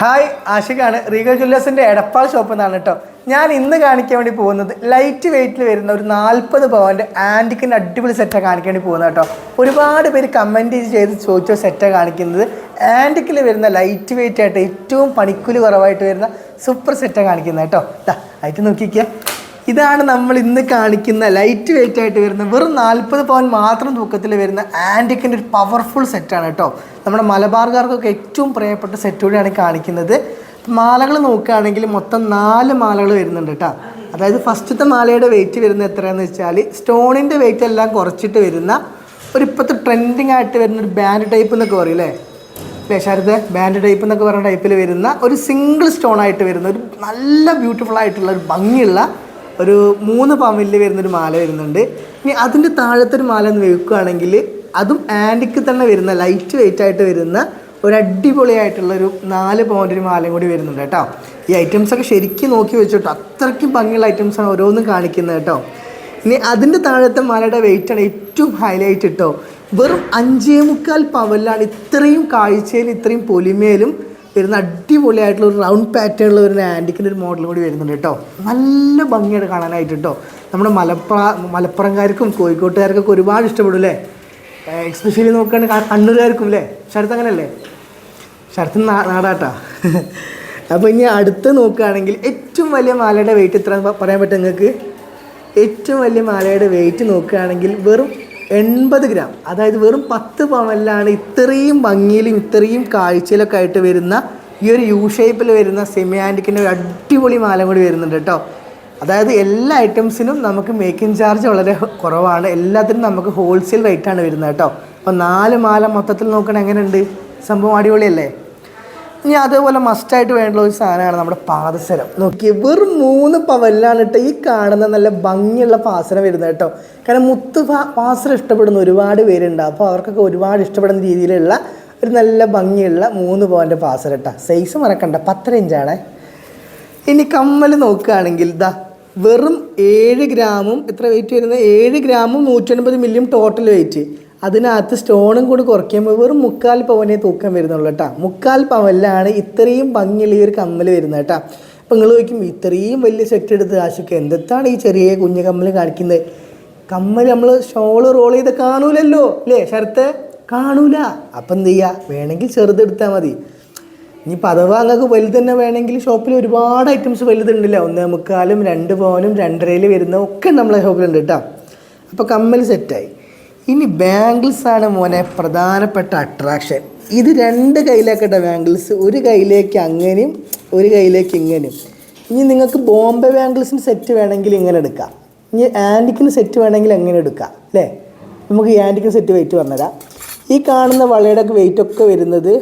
Hi ആഷിഖാണ്. Regal ജ്വല്ലേഴ്സിന്റെ എടപ്പാൾ ഷോപ്പിൽ നിന്നാണ് കേട്ടോ ഞാൻ ഇന്ന് കാണിക്കാൻ വേണ്ടി പോകുന്നത് ലൈറ്റ് വെയിറ്റിൽ വരുന്ന ഒരു നാൽപ്പത് പവന്റെ ആന്റിക്കിന്റെ അടിപൊളി സെറ്റാണ് കാണിക്കാൻ വേണ്ടി പോകുന്നത് കേട്ടോ ഒരുപാട് പേര് കമന്റ് ചെയ്ത് ചോദിച്ച സെറ്റാണ് കാണിക്കുന്നത്. ആന്റിക്കിൽ വരുന്ന ലൈറ്റ് വെയിറ്റ് ആയിട്ട് ഏറ്റവും പണിക്കൂലി കുറവായിട്ട് വരുന്ന സൂപ്പർ സെറ്റാണ് കാണിക്കുന്നത് കേട്ടോ ആയിട്ട് നോക്കിക്കുക ഇതാണ് നമ്മൾ ഇന്ന് കാണിക്കുന്ന ലൈറ്റ് വെയിറ്റ് ആയിട്ട് വരുന്ന വെറും നാൽപ്പത് പവൻ മാത്രം തൂക്കത്തിൽ വരുന്ന ആന്റിക്കിന്റെ ഒരു പവർഫുൾ സെറ്റാണ് കേട്ടോ. നമ്മുടെ മലബാർകാർക്കൊക്കെ ഏറ്റവും പ്രിയപ്പെട്ട സെറ്റ് കൂടിയാണ് കാണിക്കുന്നത്. മാലകൾ നോക്കുകയാണെങ്കിൽ മൊത്തം നാല് മാലകൾ വരുന്നുണ്ട് കേട്ടോ. അതായത് ഫസ്റ്റത്തെ മാലയുടെ വെയിറ്റ് വരുന്നത് എത്രയാണെന്ന് വെച്ചാൽ സ്റ്റോണിന്റെ വെയിറ്റ് എല്ലാം കുറച്ചിട്ട് വരുന്ന ഒരു ഇപ്പോഴത്തെ ട്രെൻഡിങ് ആയിട്ട് വരുന്ന ഒരു ബാൻഡ് ടൈപ്പ് എന്നൊക്കെ പറയും അല്ലേ? അല്ലേ ശാരദ? ബാൻഡ് ടൈപ്പ് എന്നൊക്കെ പറയുന്ന ടൈപ്പിൽ വരുന്ന ഒരു സിംഗിൾ സ്റ്റോൺ ആയിട്ട് വരുന്ന ഒരു നല്ല ബ്യൂട്ടിഫുൾ ആയിട്ടുള്ള ഒരു ഭംഗിയുള്ള ഒരു മൂന്ന് പവനിൽ വരുന്നൊരു മാല വരുന്നുണ്ട്. ഇനി അതിന്റെ താഴത്തെ ഒരു മാല എന്ന് വെക്കുകയാണെങ്കിൽ അതും ആന്റിക്ക് തന്നെ വരുന്ന ലൈറ്റ് വെയിറ്റ് ആയിട്ട് വരുന്ന ഒരു അടിപൊളിയായിട്ടുള്ള ഒരു നാല് പവന്റെ ഒരു മാലയും കൂടി വരുന്നുണ്ട് കേട്ടോ. ഈ ഐറ്റംസ് ഒക്കെ ശരിക്കും നോക്കി വെച്ചിട്ടോ. അത്രയ്ക്കും ഭംഗിയുള്ള ഐറ്റംസാണ് ഓരോന്നും കാണിക്കുന്നത് കേട്ടോ. ഇനി അതിന്റെ താഴത്തെ മാലയുടെ വെയിറ്റാണ് ഏറ്റവും ഹൈലൈറ്റ് കേട്ടോ. വെറും അഞ്ചേ മുക്കാൽ പവലിലാണ് ഇത്രയും കാഴ്ചയിൽ ഇത്രയും പൊലിമയിലും വരുന്ന അടിപൊളിയായിട്ടുള്ള ഒരു റൗണ്ട് പാറ്റേണിൽ വരുന്ന ആന്റിക്കിന്റെ ഒരു മോഡൽ കൂടി വരുന്നുണ്ട് കേട്ടോ. നല്ല ഭംഗിയായിട്ട് കാണാനായിട്ട് കേട്ടോ. നമ്മുടെ മലപ്പുറ മലപ്പുറംകാർക്കും കോഴിക്കോട്ടുകാർക്കൊക്കെ ഒരുപാട് ഇഷ്ടപ്പെടും അല്ലേ? എക്സ്പെഷ്യലി നോക്കുകയാണെങ്കിൽ കണ്ണൂരുകാർക്കും അല്ലേ? ശരത്ത് അങ്ങനെയല്ലേ? ശരത്തിന് നാടാട്ടാ. അപ്പോൾ ഇനി അടുത്ത് നോക്കുകയാണെങ്കിൽ ഏറ്റവും വലിയ മാലയുടെ വെയിറ്റ് എത്ര പറയാൻ പറ്റും നിങ്ങൾക്ക്? ഏറ്റവും വലിയ മാലയുടെ വെയിറ്റ് നോക്കുകയാണെങ്കിൽ വെറും എൺപത് ഗ്രാം. അതായത് വെറും പത്ത് പവനിലാണ് ഇത്രയും ഭംഗിയിലും ഇത്രയും കാഴ്ചയിലൊക്കെ ആയിട്ട് വരുന്ന ഈ ഒരു യു ഷേപ്പിൽ വരുന്ന സെമിയാന്റിക്കിന്റെ ഒരു അടിപൊളി മാല കൂടി വരുന്നുണ്ട് കേട്ടോ. അതായത് എല്ലാ ഐറ്റംസിനും നമുക്ക് മേക്കിംഗ് ചാർജ് വളരെ കുറവാണ്. എല്ലാത്തിനും നമുക്ക് ഹോൾസെയിൽ റേറ്റാണ് വരുന്നത് കേട്ടോ. അപ്പോൾ നാല് മാല മൊത്തത്തിൽ നോക്കണേ എങ്ങനെയുണ്ട്? സംഭവം അടിപൊളിയല്ലേ? ഇനി അതേപോലെ മസ്റ്റായിട്ട് വേണ്ടുള്ള ഒരു സാധനമാണ് നമ്മുടെ പാദസരം. നോക്കിയേ വെറും മൂന്ന് പവലിലാണ് കേട്ടോ ഈ കാണുന്ന നല്ല ഭംഗിയുള്ള പാസരം വരുന്നത് കേട്ടോ. കാരണം മുത്ത് പാസരം ഇഷ്ടപ്പെടുന്ന ഒരുപാട് പേരുണ്ട്. അപ്പോൾ അവർക്കൊക്കെ ഒരുപാട് ഇഷ്ടപ്പെടുന്ന രീതിയിലുള്ള ഒരു നല്ല ഭംഗിയുള്ള മൂന്ന് പവന്റെ പാസരം കേട്ടോ. സൈസ് മറക്കണ്ട പത്തര ഇഞ്ചാണ് ഇനി കമ്മൽ നോക്കുകയാണെങ്കിൽ ഇതാ വെറും ഏഴ് ഗ്രാമും എത്ര വെയിറ്റ് വരുന്നത്? ഏഴ് ഗ്രാമും നൂറ്റൻപത് മില്ലിയും ടോട്ടൽ വെയിറ്റ് അതിനകത്ത് സ്റ്റോണും കൂടി കുറയ്ക്കുമ്പോൾ വെറും മുക്കാൽ പവനെ തൂക്കം വരുന്നുള്ളൂ കേട്ടോ. മുക്കാൽ പവനിലാണ് ഇത്രയും ഭംഗിയുള്ള ഒരു കമ്മൽ വരുന്നത് കേട്ടോ. അപ്പം നിങ്ങൾ ചോദിക്കും ഇത്രയും വലിയ സെറ്റ് എടുത്ത് ആശിക്ക് എന്തെത്താണ് ഈ ചെറിയ കുഞ്ഞു കമ്മൽ കാണിക്കുന്നത്? കമ്മൽ നമ്മൾ ഷോൾ റോൾ ചെയ്ത് കാണൂലല്ലോ അല്ലേ ശരത്ത്? കാണൂല. അപ്പം എന്ത് ചെയ്യുക വേണമെങ്കിൽ ചെറുതെടുത്താൽ മതി. ഇനിയിപ്പോൾ അഥവാ നിങ്ങൾക്ക് വലുത് തന്നെ വേണമെങ്കിൽ ഷോപ്പിൽ ഒരുപാട് ഐറ്റംസ് വലുതുണ്ടല്ലോ. ഒന്നേ മുക്കാലും രണ്ട് പവനും രണ്ടരയിൽ വരുന്ന ഒക്കെ നമ്മളെ ഷോപ്പിലുണ്ട് കേട്ടോ. അപ്പോൾ കമ്മൽ സെറ്റായി ഇനി ബാംഗിൾസ് ആണ് മോനെ പ്രധാനപ്പെട്ട അട്രാക്ഷൻ ഇത് രണ്ട് കയ്യിലേക്കട്ടെ ബാംഗിൾസ് ഒരു കയ്യിലേക്ക് അങ്ങനെയും ഒരു കയ്യിലേക്ക് ഇങ്ങനെയും. ഇനി നിങ്ങൾക്ക് ബോംബെ ബാംഗിൾസിന് സെറ്റ് വേണമെങ്കിൽ ഇങ്ങനെ എടുക്കാം. ഇനി ആന്റിക്കിന് സെറ്റ് വേണമെങ്കിൽ അങ്ങനെ എടുക്കാം അല്ലേ? നമുക്ക് ഈ ആന്റിക്കിന് സെറ്റ് വെയിറ്റ് പറഞ്ഞുതരാം. ഈ കാണുന്ന വളയുടെ വെയിറ്റ് ഒക്കെ വരുന്നത്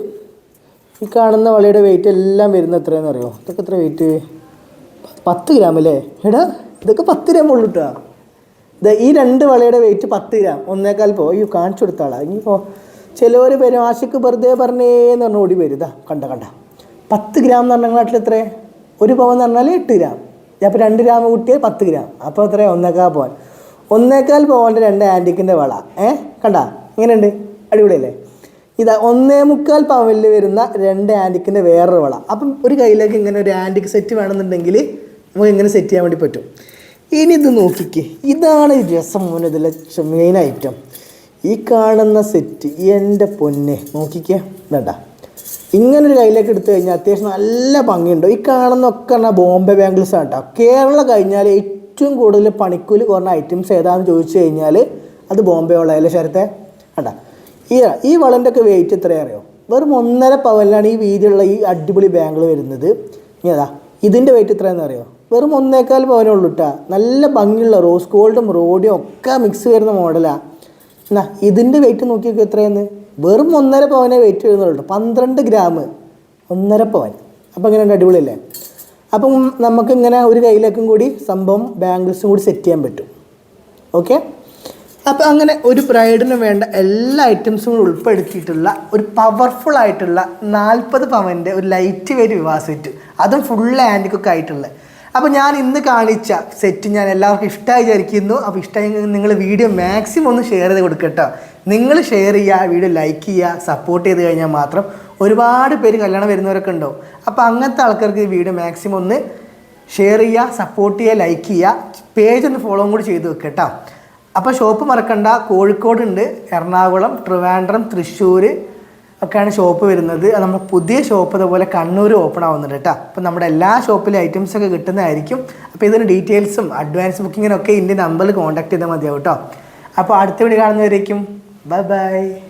ഈ കാണുന്ന വളയുടെ വെയിറ്റ് എല്ലാം വരുന്നത് എത്രയാണെന്ന് അറിയോ? ഇതൊക്കെ എത്ര വെയിറ്റ് പത്ത് ഗ്രാം അല്ലേ? എടാ ഇതൊക്കെ പത്ത് ഗ്രാം ഉള്ളൂ കേട്ടോ ഈ രണ്ട് വളയുടെ വെയിറ്റ് പത്ത് ഗ്രാം. ഒന്നേക്കാൽ പോ. അയ്യോ കാണിച്ചു കൊടുത്താളാ ഇനിയിപ്പോൾ ചിലവർ വരും ആശയ്ക്ക് വെറുതെ പറഞ്ഞേന്ന് പറഞ്ഞ് ഓടി വരും. ഇതാ കണ്ട കണ്ട. പത്ത് ഗ്രാം എന്ന് പറഞ്ഞ നാട്ടിൽ എത്ര ഒരു പവൻ എന്ന് പറഞ്ഞാൽ എട്ട് ഗ്രാം. അപ്പോൾ രണ്ട് ഗ്രാം കൂട്ടിയാൽ പത്ത് ഗ്രാം. അപ്പോൾ എത്ര ഒന്നേക്കാൽ പവൻ. ഒന്നേക്കാൽ പവന്റെ രണ്ട് ആന്റിക്കിന്റെ വള. ഏ? കണ്ട? ഇങ്ങനെയുണ്ട്. അടിപൊളിയല്ലേ? ഇതാ ഒന്നേ മുക്കാൽ പവനിൽ വരുന്ന രണ്ട് ആന്റിക്കിന്റെ വേറൊരു വള. അപ്പം ഒരു കയ്യിലേക്ക് ഇങ്ങനെ ഒരു ആന്റിക് സെറ്റ് വേണമെന്നുണ്ടെങ്കിൽ നമുക്ക് ഇങ്ങനെ സെറ്റ് ചെയ്യാൻ വേണ്ടി പറ്റും. ഇനി ഇത് നോക്കിക്കേ. ഇതാണ് രസം മോനെ മെയിൻ ഐറ്റം ഈ കാണുന്ന സെറ്റ് എന്റെ പൊന്നെ നോക്കിക്കേ. വേണ്ട. ഇങ്ങനൊരു കയ്യിലേക്ക് എടുത്തു കഴിഞ്ഞാൽ അത്യാവശ്യം നല്ല ഭംഗിയുണ്ട്. ഈ കാണുന്നൊക്കെ പറഞ്ഞാൽ ബോംബെ ബാംഗിൾസ് ആണ് കേട്ടോ കേരള കഴിഞ്ഞാൽ ഏറ്റവും കൂടുതൽ പണിക്കൂലി കുറഞ്ഞ ഐറ്റംസ് ഏതാണെന്ന് ചോദിച്ചു കഴിഞ്ഞാൽ അത് ബോംബെ വളയല്ലേ ശരത്തെ? വേണ്ട. ഈ ഈ വളന്റെ ഒക്കെ വെയിറ്റ് എത്രയറിയോ വെറും ഒന്നര പവനിലാണ് ഈ വീതിയുള്ള ഈ അടിപൊളി ബാംഗിൾ വരുന്നത്. ഇനി അതാ ഇതിന്റെ വെയിറ്റ് എത്രയാണെന്ന് അറിയോ? വെറും ഒന്നേക്കാൽ പവനേ ഉള്ളൂ കേട്ടോ നല്ല ഭംഗിയുള്ള റോസ് ഗോൾഡും റോഡിയും ഒക്കെ മിക്സ് വരുന്ന മോഡലാണ് എന്നാ ഇതിന്റെ വെയിറ്റ് നോക്കിയൊക്കെ നോക്കി എത്രയെന്ന്? വെറും ഒന്നര പവനേ വെയിറ്റ് വരുന്നുള്ളൂ പന്ത്രണ്ട് ഗ്രാം. ഒന്നര പവൻ അപ്പോൾ ഇങ്ങനെ അടിപൊളിയല്ലേ? അപ്പം നമുക്ക് ഇങ്ങനെ ഒരു കയ്യിലേക്കും കൂടി സംഭവം ബാംഗിൾസും കൂടി സെറ്റ് ചെയ്യാൻ പറ്റും. ഓക്കെ അപ്പോൾ അങ്ങനെ ഒരു ബ്രൈഡിന് വേണ്ട എല്ലാ ഐറ്റംസും കൂടി ഉൾപ്പെടുത്തിയിട്ടുള്ള ഒരു പവർഫുൾ ആയിട്ടുള്ള നാൽപ്പത് പവന്റെ ഒരു ലൈറ്റ് വെയിറ്റ് വിവാഹ സെറ്റ് അതും ഫുൾ ആന്റിക്കൊക്കെ ആയിട്ടുള്ള. അപ്പോൾ ഞാൻ ഇന്ന് കാണിച്ച സെറ്റ് ഞാൻ എല്ലാവർക്കും ഇഷ്ടമായി വിചാരിക്കുന്നു. അപ്പോൾ ഇഷ്ടമായി നിങ്ങൾ വീഡിയോ മാക്സിമം ഒന്ന് ഷെയർ ചെയ്ത് കൊടുക്കട്ടോ നിങ്ങൾ ഷെയർ ചെയ്യുക വീഡിയോ ലൈക്ക് ചെയ്യുക സപ്പോർട്ട് ചെയ്ത് കഴിഞ്ഞാൽ മാത്രം ഒരുപാട് പേര് കല്യാണം വരുന്നവരൊക്കെ ഉണ്ടാവും അപ്പോൾ അങ്ങനത്തെ ആൾക്കാർക്ക് ഈ വീഡിയോ മാക്സിമം ഒന്ന് ഷെയർ ചെയ്യുക സപ്പോർട്ട് ചെയ്യുക ലൈക്ക് ചെയ്യുക. പേജ് ഒന്ന് ഫോളോയും കൂടി ചെയ്ത് വെക്കുക കേട്ടോ അപ്പോൾ ഷോപ്പ് മറക്കണ്ട. കോഴിക്കോടുണ്ട് എറണാകുളം ട്രിവാൻഡ്രം തൃശ്ശൂർ ഒക്കെയാണ് ഷോപ്പ് വരുന്നത്. നമ്മുടെ പുതിയ ഷോപ്പ് അതുപോലെ കണ്ണൂർ ഓപ്പൺ ആവുന്നുണ്ട് കേട്ടോ. അപ്പോൾ നമ്മുടെ എല്ലാ ഷോപ്പിലെ ഐറ്റംസ് ഒക്കെ കിട്ടുന്നതായിരിക്കും. അപ്പോൾ ഇതിന് ഡീറ്റെയിൽസും അഡ്വാൻസ് ബുക്കിങ്ങിനൊക്കെ ഇതിന്റെ നമ്പറിൽ കോൺടാക്ട് ചെയ്താൽ മതിയാവും കേട്ടോ. അപ്പോൾ അടുത്ത വീഡിയോ കാണുന്നവരേക്കും. Bye bye